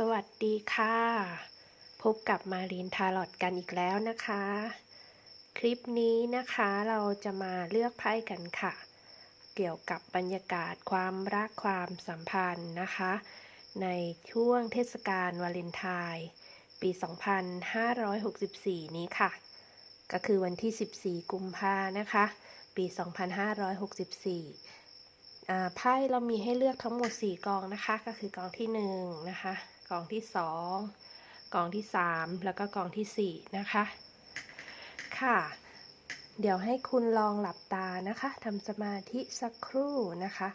สวัสดีค่ะ พบกับมารีนทาร์ลอตกันอีกแล้วนะคะ คลิปนี้นะคะเราจะมาเลือกไพ่กันค่ะ เกี่ยวกับบรรยากาศความรักความสัมพันธ์นะคะ ในช่วงเทศกาลวาเลนไทน์ปี 2564 นี้ค่ะ ก็คือวันที่ 14 กุมภานะคะ ปี 2564อ่ไพ่เรามีให้เลือกทั้งหมด 4 กองนะคะ ก็คือกองที่ 1 นะคะ กองที่2กองที่3แล้วก็กองที่สี่นะคะ ค่ะ เดี๋ยวให้คุณลองหลับตานะคะทำสมาธิสักครู่นะคะ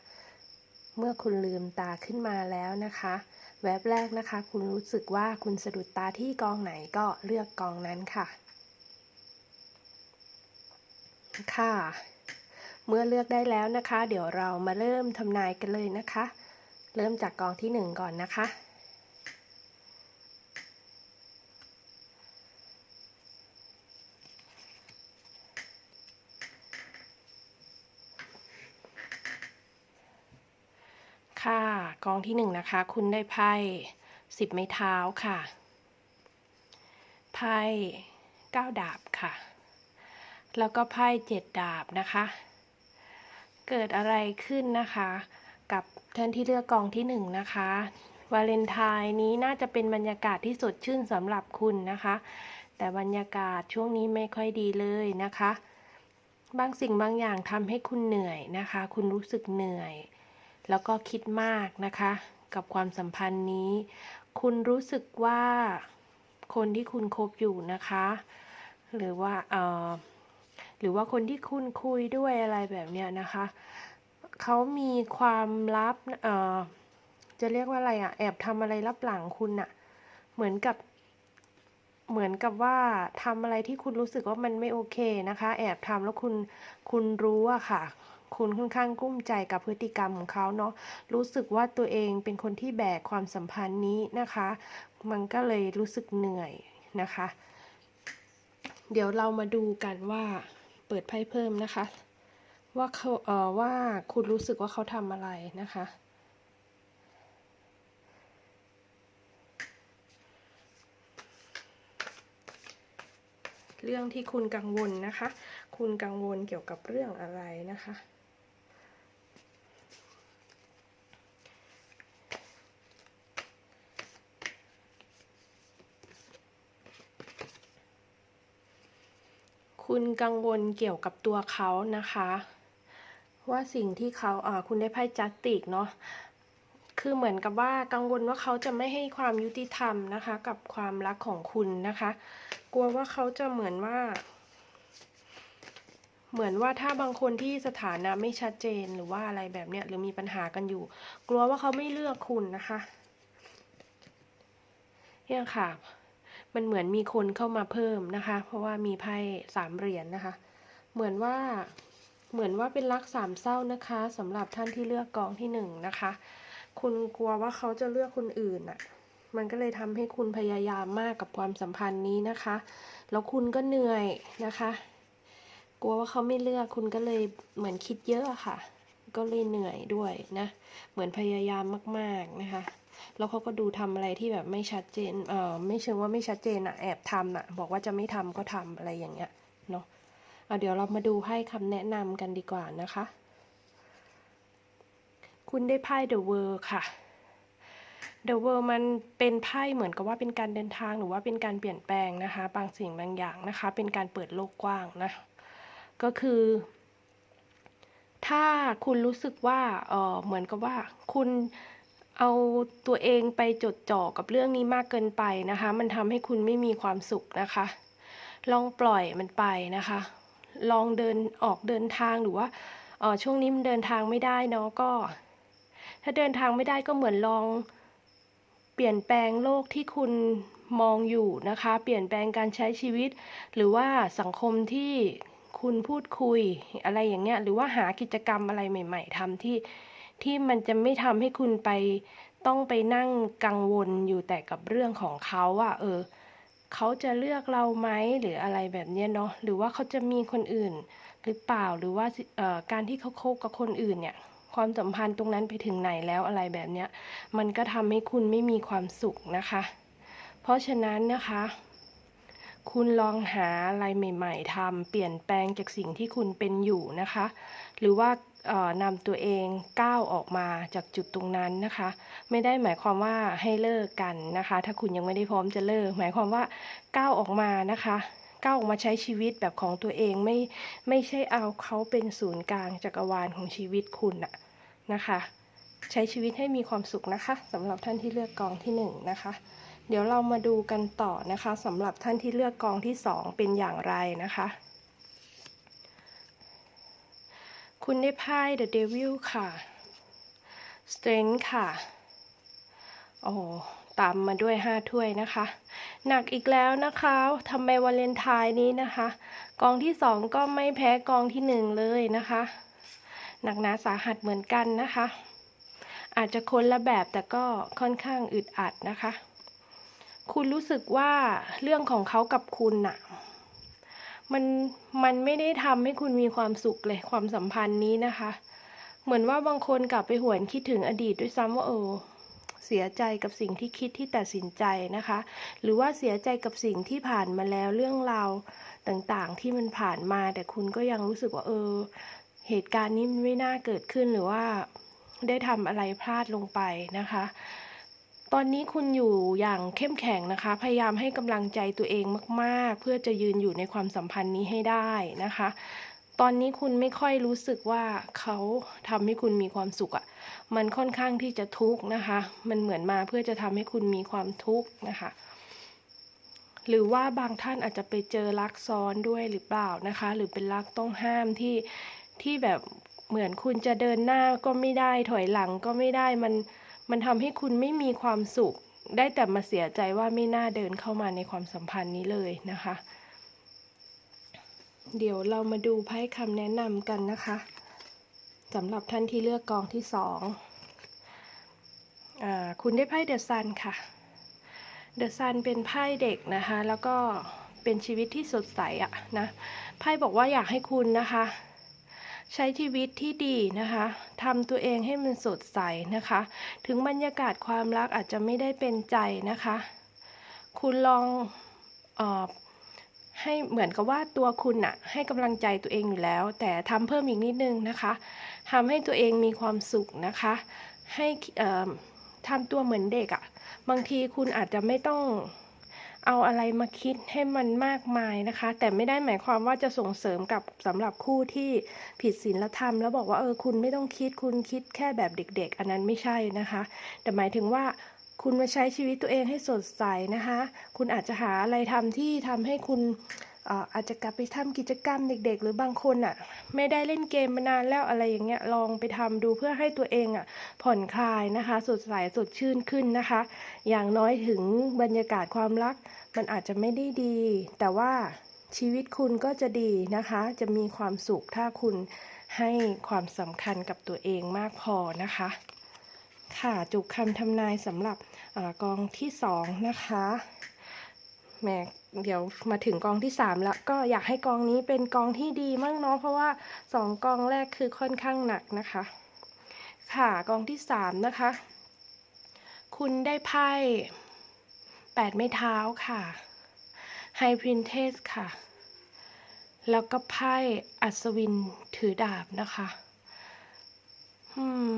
เมื่อคุณลืมตาขึ้นมาแล้วนะคะ แวบแรกนะคะ คุณรู้สึกว่าคุณสะดุดตาที่กองไหนก็เลือกกองนั้นค่ะ ค่ะเมื่อเลือกได้แล้วนะคะ เดี๋ยวเรามาเริ่มทำนายกันเลยนะคะ เริ่มจากกองที่หนึ่งก่อนนะคะ ค่ะก องที่หนึ่งนะคะ คุณได้ไพ่สิบไม้เท้าค่ะ ไพ่เก้าดาบค่ะ แล้วก็ไพ่เจ็ดดาบนะคะ เกิดอะไรขึ้นนะคะ กับท่านที่เลือกกองที่หนึ่งนะคะ วาเลนไทน์นี้น่าจะเป็นบรรยากาศที่สดชื่นสำหรับคุณนะคะ แต่บรรยากาศช่วงนี้ไม่ค่อยดีเลยนะคะ บางสิ่งบางอย่างทำให้คุณเหนื่อยนะคะ คุณรู้สึกเหนื่อย แล้วก็คิดมากนะคะ กับความสัมพันธ์นี้ คุณรู้สึกว่าคนที่คุณคบอยู่นะคะ หรือว่าเออหรือว่าคนที่คุณคุยด้วยอะไรแบบเนี้ยนะคะเขามีความลับเออจะเรียกว่าอะไรอะแอบทำอะไรลับหลังคุณอะเหมือนกับเหมือนกับว่าทำอะไรที่คุณรู้สึกว่ามันไม่โอเคนะคะ แอบทำแล้วคุณคุณรู้อะค่ะ คุณค่อนข้างกุ้มใจกับพฤติกรรมของเขาเนาะรู้สึกว่าตัวเองเป็นคนที่แบกความสัมพันธ์นี้นะคะ มันก็เลยรู้สึกเหนื่อยนะคะ เดี๋ยวเรามาดูกันว่าเปิดไพ่เพิ่มนะคะ ว่าเขาเอ่อว่าคุณรู้สึกว่าเขาทำอะไรนะคะเรื่องที่คุณกังวลนะคะ คุณกังวลเกี่ยวกับเรื่องอะไรนะคะ คุณกังวลเกี่ยวกับตัวเขานะคะ ว่าสิ่งที่เขาอ่าคุณได้ไพ่จัสติกเนาะคือเหมือนกับว่ากังวลว่าเขาจะไม่ให้ความยุติธรรมนะคะ กับความรักของคุณนะคะ กลัวว่าเขาจะเหมือนว่า เหมือนว่าถ้าบางคนที่สถานะไม่ชัดเจนหรือว่าอะไรแบบเนี้ยหรือมีปัญหากันอยู่ กลัวว่าเขาไม่เลือกคุณนะคะเนี่ยค่ะ มันเหมือนมีคนเข้ามาเพิ่มนะคะ เพราะว่ามีไพ่สามเหรียญนนะคะ เหมือนว่าเหมือนว่าเป็นรักสามเศร้านะคะสำหรับท่านที่เลือกกองที่หนึ่งนะคะ คุณกลัวว่าเขาจะเลือกคนอื่นอะ มันก็เลยทำให้คุณพยายามมากกับความสัมพันธ์นี้นะคะ แล้วคุณก็เหนื่อยนะคะ กลัวว่าเขาไม่เลือกคุณก็เลยเหมือนคิดเยอะอะค่ะ ก็เลยเหนื่อยด้วยนะ เหมือนพยายามมาก ๆนะคะ แล้วเขาก็ดูทำอะไรที่แบบไม่ชัดเจน เอ่อ ไม่เชิงว่าไม่ชัดเจนอะแอบทำอะบอกว่าจะไม่ทำก็ทำอะไรอย่างเงี้ย เนาะเอาเดี๋ยวเรามาดูให้คำแนะนำกันดีกว่านะคะ คุณได้ไพ่ The World ค่ะ The World มันเป็นไพ่เหมือนกับว่าเป็นการเดินทางหรือว่าเป็นการเปลี่ยนแปลงนะคะ บางสิ่งบางอย่างนะคะ เป็นการเปิดโลกกว้างนะ ก็คือ ถ้าคุณรู้สึกว่าเออเหมือนกับว่าคุณ เอาตัวเองไปจดจ่อกับเรื่องนี้มากเกินไปนะคะ มันทำให้คุณไม่มีความสุขนะคะ ลองปล่อยมันไปนะคะ ลองเดินออกเดินทางหรือว่าออช่วงนี้มันเดินทางไม่ได้เนาะก็ ถ้าเดินทางไม่ได้ก็เหมือนลองเปลี่ยนแปลงโลกที่คุณมองอยู่นะคะ เปลี่ยนแปลงการใช้ชีวิต หรือว่าสังคมที่คุณพูดคุยอะไรอย่างเงี้ย หรือว่าหากิจกรรมอะไรใหม่ ๆทำที่ ที่มันจะไม่ทำให้คุณไปต้องไปนั่งกังวลอยู่แต่กับเรื่องของเขาว่าเออเขาจะเลือกเราไหมหรืออะไรแบบเนี้ยเนาะหรือว่าเขาจะมีคนอื่น หรือเปล่าหรือว่าการที่เขาคบกับคนอื่นเนี่ย ความสัมพันธ์ตรงนั้นไปถึงไหนแล้วอะไรแบบเนี้ยมันก็ทำให้คุณไม่มีความสุขนะคะ เพราะฉะนั้นนะคะ คุณลองหาอะไรใหม่ ๆทำเปลี่ยนแปลงจากสิ่งที่คุณเป็นอยู่นะคะ หรือว่า นำตัวเองก้าวออกมาจากจุดตรงนั้นนะคะ ไม่ได้หมายความว่าให้เลิกกันนะคะ ถ้าคุณยังไม่ได้พร้อมจะเลิก หมายความว่าก้าวออกมานะคะก้าวออกมาใช้ชีวิตแบบของตัวเองไม่ไม่ใช่เอาเขาเป็นศูนย์กลางจักรวาลของชีวิตคุณนะนะคะ ใช้ชีวิตให้มีความสุขนะคะสำหรับท่านที่เลือกกองที่หนึ่งนะคะ เดี๋ยวเรามาดูกันต่อนะคะสำหรับท่านที่เลือกกองที่สองเป็นอย่างไรนะคะ คุณได้ไพ่ The Devil ค่ะ Strength ค่ะโอ้ตามมาด้วยห้าถ้วยนะคะ หนักอีกแล้วนะคะทำไมวาเลนไทน์นี้นะคะ กองที่สองก็ไม่แพ้กองที่หนึ่งเลยนะคะ หนักหนาสาหัสเหมือนกันนะคะ อาจจะคนละแบบแต่ก็ค่อนข้างอึดอัดนะคะ คุณรู้สึกว่าเรื่องของเขากับคุณน่ะ มันมันไม่ได้ทำให้คุณมีความสุขเลยความสัมพันธ์นี้นะคะ เหมือนว่าบางคนกลับไปหวนคิดถึงอดีตด้วยซ้ำว่าเออเสียใจกับสิ่งที่คิดที่ตัดสินใจนะคะ หรือว่าเสียใจกับสิ่งที่ผ่านมาแล้วเรื่องราวต่างๆ ที่มันผ่านมา แต่คุณก็ยังรู้สึกว่าเออ เหตุการณ์นี้มันไม่น่าเกิดขึ้นหรือว่าได้ทำอะไรพลาดลงไปนะคะ ตอนนี้คุณอยู่อย่างเข้มแข็งนะคะ พยายามให้กำลังใจตัวเองมาก ๆ เพื่อจะยืนอยู่ในความสัมพันธ์นี้ให้ได้นะคะ ตอนนี้คุณไม่ค่อยรู้สึกว่าเขาทำให้คุณมีความสุขอะ่ะ มันค่อนข้างที่จะทุกข์นะคะ มันเหมือนมาเพื่อจะทำให้คุณมีความทุกข์นะคะหรือว่าบางท่านอาจจะไปเจอรักซ้อนด้วยหรือเปล่านะคะ หรือเป็นรักต้องห้ามที่ที่แบบเหมือนคุณจะเดินหน้าก็ไม่ได้ถอยหลังก็ไม่ได้มัน มันทำให้คุณไม่มีความสุข ได้แต่มาเสียใจว่าไม่น่าเดินเข้ามาในความสัมพันธ์นี้เลยนะคะ เดี๋ยวเรามาดูไพ่คำแนะนำกันนะคะสำหรับท่านที่เลือกกองที่สองอคุณได้ไพ่เดอะซันค่ะ เดอะซันเป็นไพ่เด็กนะคะ แล้วก็เป็นชีวิตที่สดใสอะนะ ไพ่บอกว่าอยากให้คุณนะคะ ใช้ชีวิตที่ดีนะคะทำตัวเองให้มันสดใสนะคะ ถึงบรรยากาศความรักอาจจะไม่ได้เป็นใจนะคะ คุณลองออให้เหมือนกับว่าตัวคุณน่ะให้กำลังใจตัวเองอยู่แล้ว แต่ทำเพิ่มอีกนิดนึงนะคะทำให้ตัวเองมีความสุขนะคะ ให้ทำตัวเหมือนเด็กอะบางทีคุณอาจจะไม่ต้อง เอาอะไรมาคิดให้มันมากมายนะคะ แต่ไม่ได้หมายความว่าจะส่งเสริมกับสำหรับคู่ที่ผิดศีลธรรม แล้วบอกว่าเออคุณไม่ต้องคิดคุณคิดแค่แบบเด็ก ๆ อันนั้นไม่ใช่นะคะ แต่หมายถึงว่าคุณมาใช้ชีวิตตัวเองให้สดใสนะคะ คุณอาจจะหาอะไรทำที่ทำให้คุณ อาจจะกลับไปทำกิจกรรมเด็ก ๆ หรือบางคนอะไม่ได้เล่นเกมมานานแล้วอะไรอย่างเงี้ยลองไปทำดูเพื่อให้ตัวเองอะผ่อนคลายนะคะ สดใสสดชื่นขึ้นนะคะ อย่างน้อยถึงบรรยากาศความรัก มันอาจจะไม่ได้ดี แต่ว่าชีวิตคุณก็จะดีนะคะ จะมีความสุขถ้าคุณให้ความสำคัญกับตัวเองมากพอนะคะ ค่ะจุกคำทำนายสำหรับออกองที่สองนะคะแหม เดี๋ยวมาถึงกองที่สามแล้วก็อยากให้กองนี้เป็นกองที่ดีมากเนาะเพราะว่าสองกองแรกคือค่อนข้างหนักนะคะ ค่ะกองที่สามนะคะ คุณได้ไพ่แปดไม้เท้าค่ะไฮพรินเทสค่ะ แล้วก็ไพ่อัศวินถือดาบนะคะอืม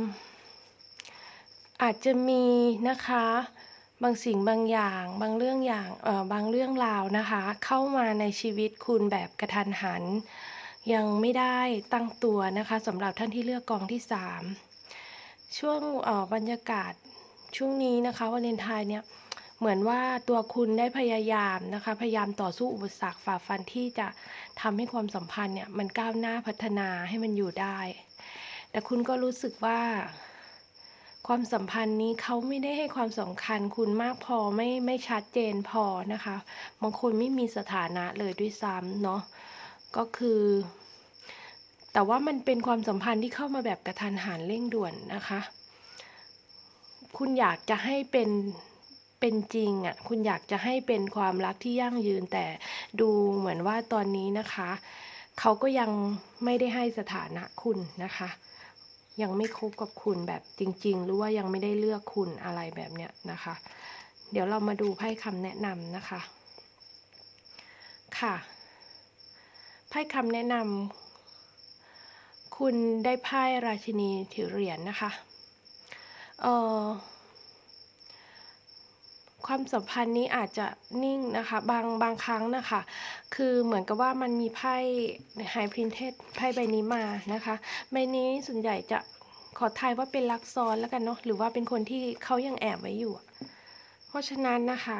อาจจะมีนะคะ บางสิ่งบางอย่าง บางเรื่องอย่างเอ่อบางเรื่องราวนะคะ เข้ามาในชีวิตคุณแบบกระทันหัน ยังไม่ได้ตั้งตัวนะคะสำหรับท่านที่เลือกกองที่สามช่วงเอ่อบรรยากาศช่วงนี้นะคะวาเลนไทน์เนี่ยเหมือนว่าตัวคุณได้พยายามนะคะ พยายามต่อสู้อุปสรรคฝ่าฟันที่จะทำให้ความสัมพันธ์เนี่ยมันก้าวหน้าพัฒนาให้มันอยู่ได้ แต่คุณก็รู้สึกว่า ความสัมพันธ์นี้เขาไม่ได้ให้ความสำคัญคุณมากพอไม่ไม่ชัดเจนพอนะคะบางคนไม่มีสถานะเลยด้วยซ้ำเนาะก็คือ แต่ว่ามันเป็นความสัมพันธ์ที่เข้ามาแบบกระทันหันเร่งด่วนนะคะ คุณอยากจะให้เป็นเป็นจริงอะ่ะคุณอยากจะให้เป็นความรักที่ยั่งยืนแต่ดูเหมือนว่าตอนนี้นะคะ เขาก็ยังไม่ได้ให้สถานะคุณนะคะ ยังไม่คบกับคุณแบบจริง ๆ หรือว่ายังไม่ได้เลือกคุณอะไรแบบเนี้ยนะคะ เดี๋ยวเรามาดูไพ่คำแนะนำนะคะ ค่ะ ไพ่คำแนะนำคุณได้ไพ่ราชินีถือเหรียญนนะคะ เอ่อ ความสัมพันธ์นี้อาจจะนิ่งนะคะ บางบางครั้งนะคะ คือเหมือนกับว่ามันมีไพ่ไฮพรินเทสไพ่ใบนี้มานะคะใบนี้ส่วนใหญ่จะขอทายว่าเป็นลักซ้อนแล้วกันเนาะหรือว่าเป็นคนที่เขายังแอบไว้อยู่ เพราะฉะนั้นนะคะ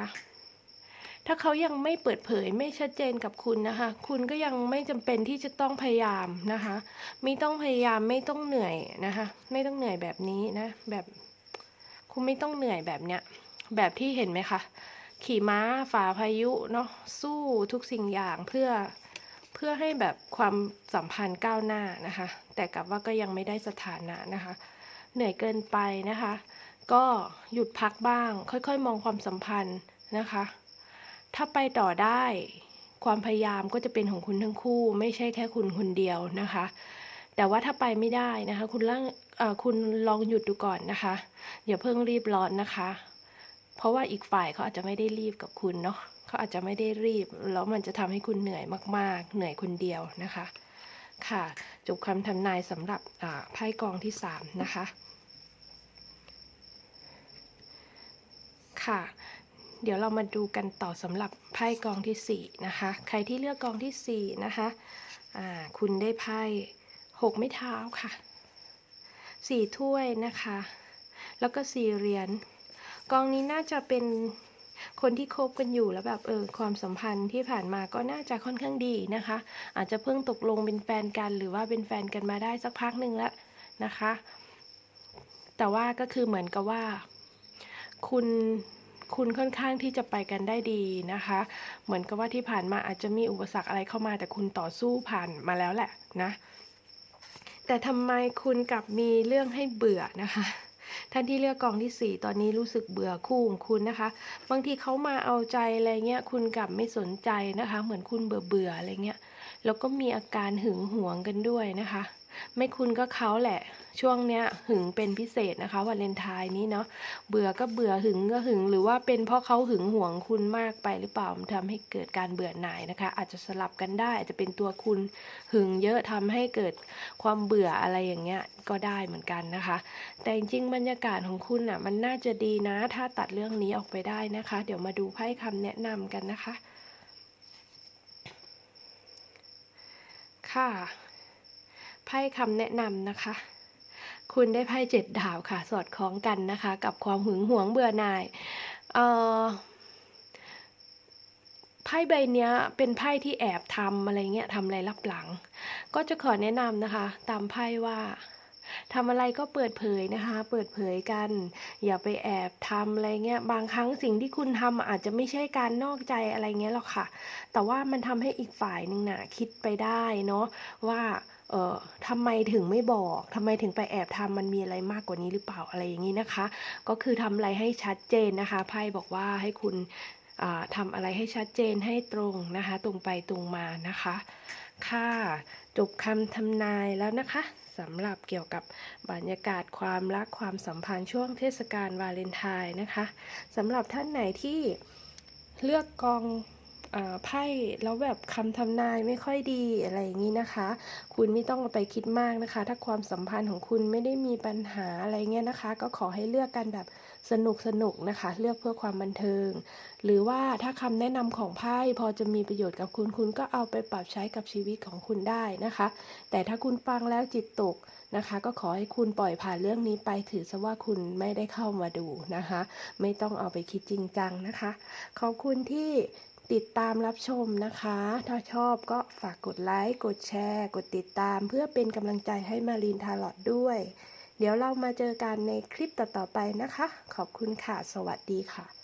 ถ้าเขายังไม่เปิดเผยไม่ชัดเจนกับคุณนะคะ คุณก็ยังไม่จำเป็นที่จะต้องพยายามนะคะ ไม่ต้องพยายามไม่ต้องเหนื่อยนะคะ ไม่ต้องเหนื่อยแบบนี้นะ แบบคุณไม่ต้องเหนื่อยแบบเนี้ย แบบที่เห็นไหมคะ ขี่ม้าฝ่าพายุเนาะสู้ทุกสิ่งอย่างเพื่อเพื่อให้แบบความสัมพันธ์ก้าวหน้านะคะ แต่กับว่าก็ยังไม่ได้สถานะนะคะ เหนื่อยเกินไปนะคะ ก็หยุดพักบ้าง ค่อยๆ มองความสัมพันธ์นะคะ ถ้าไปต่อได้ความพยายามก็จะเป็นของคุณทั้งคู่ ไม่ใช่แค่คุณคนเดียวนะคะ แต่ว่าถ้าไปไม่ได้นะคะ คุณล่างคุณลองหยุดดูก่อนนะคะอย่าเพิ่งรีบร้อนนะคะ เพราะว่าอีกฝ่ายเขาอาจจะไม่ได้รีบกับคุณเนาะเขาอาจจะไม่ได้รีบ แล้วมันจะทำให้คุณเหนื่อยมาก ๆ เหนื่อยคนเดียวนะคะ ค่ะ จบคำทำนายสำหรับไพ่กองที่สามนะคะ ค่ะเดี๋ยวเรามาดูกันต่อสำหรับไพ่กองที่สี่นะคะ ใครที่เลือกกองที่สี่นะคะคุณได้ไพ่หกไม้เท้าค่ะสี่ถ้วยนะคะ แล้วก็สี่เหรียญ กองนี้น่าจะเป็นคนที่คบกันอยู่แล้วแบบเออความสัมพันธ์ที่ผ่านมาก็น่าจะค่อนข้างดีนะคะ อาจจะเพิ่งตกลงเป็นแฟนกันหรือว่าเป็นแฟนกันมาได้สักพักหนึ่งแล้วนะคะ แต่ว่าก็คือเหมือนกับว่า คุณคุณค่อนข้างที่จะไปกันได้ดีนะคะ เหมือนกับว่าที่ผ่านมาอาจจะมีอุปสรรคอะไรเข้ามา แต่คุณต่อสู้ผ่านมาแล้วแหละนะ แต่ทำไมคุณกลับมีเรื่องให้เบื่อนะคะ ท่านที่เลือกกองที่ 4 ตอนนี้รู้สึกเบื่อคู่ของคุณนะคะ บางทีเขามาเอาใจอะไรเงี้ยคุณกลับไม่สนใจนะคะ เหมือนคุณเบื่อเบื่ออะไรเงี้ยแล้วก็มีอาการหึงหวงกันด้วยนะคะ ไม่คุณก็เขาแหละ ช่วงเนี้ยหึงเป็นพิเศษนะคะวาเลนไทน์นี้เนาะเบื่อก็เบื่อหึงก็หึง หรือว่าเป็นเพราะเขาหึงหวงคุณมากไปหรือเปล่ามันทำให้เกิดการเบื่อหน่ายนะคะ อาจจะสลับกันได้อาจจะเป็นตัวคุณหึงเยอะทำให้เกิดความเบื่ออะไรอย่างเงี้ยก็ได้เหมือนกันนะคะ แต่จริงบรรยากาศของคุณอะมันน่าจะดีนะ ถ้าตัดเรื่องนี้ออกไปได้นะคะ เดี๋ยวมาดูไพ่คำแนะนำกันนะคะค่ะ พ่คำแนะนำนะคะ คุณได้ไพ่เจ็ดดาวค่ะ สอดคล้องกันนะคะ กับความหึงหวงเบื่อหน่ายเอ่อไพ่ใบเนี้ยเป็นไพ่ที่แอบทำอะไรเงี้ยทำอะไรลับหลัง ก็จะขอแนะนำนะคะ ตามไพ่ว่าทำอะไรก็เปิดเผยนะคะ เปิดเผยกัน อย่าไปแอบทำอะไรเงี้ย บางครั้งสิ่งที่คุณทำอาจจะไม่ใช่การนอกใจอะไรเงี้ยหรอกค่ะ แต่ว่ามันทำให้อีกฝ่ายหนึ่งน่ะคิดไปได้เนาะว่า เอ่อทำไมถึงไม่บอกทำไมถึงไปแอบทำมันมีอะไรมากกว่านี้หรือเปล่าอะไรอย่างนี้นะคะ ก็คือทำอะไรให้ชัดเจนนะคะไพ่บอกว่าให้คุณอ่าทำอะไรให้ชัดเจนให้ตรงนะคะ ตรงไปตรงมานะคะค่ะจบคำทำนายแล้วนะคะสำหรับเกี่ยวกับบรรยากาศความรักความสัมพันธ์ช่วงเทศกาลวาเลนไทน์นะคะสำหรับท่านไหนที่เลือกกอง ไพ่แล้วแบบคำทำนายไม่ค่อยดีอะไรอย่างนี้นะคะ คุณไม่ต้องไปคิดมากนะคะ ถ้าความสัมพันธ์ของคุณไม่ได้มีปัญหาอะไรเงี้ยนะคะ ก็ขอให้เลือกกันแบบสนุกสนุกนะคะ เลือกเพื่อความบันเทิง หรือว่าถ้าคำแนะนำของไพ่พอจะมีประโยชน์กับคุณคุณก็เอาไปปรับใช้กับชีวิตของคุณได้นะคะ แต่ถ้าคุณฟังแล้วจิตตกนะคะ ก็ขอให้คุณปล่อยผ่านเรื่องนี้ไปถือซะว่าคุณไม่ได้เข้ามาดูนะคะ ไม่ต้องเอาไปคิดจริงจังนะคะ ขอบคุณที่ ติดตามรับชมนะคะ ถ้าชอบก็ฝากกดไลค์ กดแชร์ กดติดตาม เพื่อเป็นกำลังใจให้มารีนทาร์ลอดด้วย เดี๋ยวเรามาเจอกันในคลิปต่อๆไปนะคะ ขอบคุณค่ะ สวัสดีค่ะ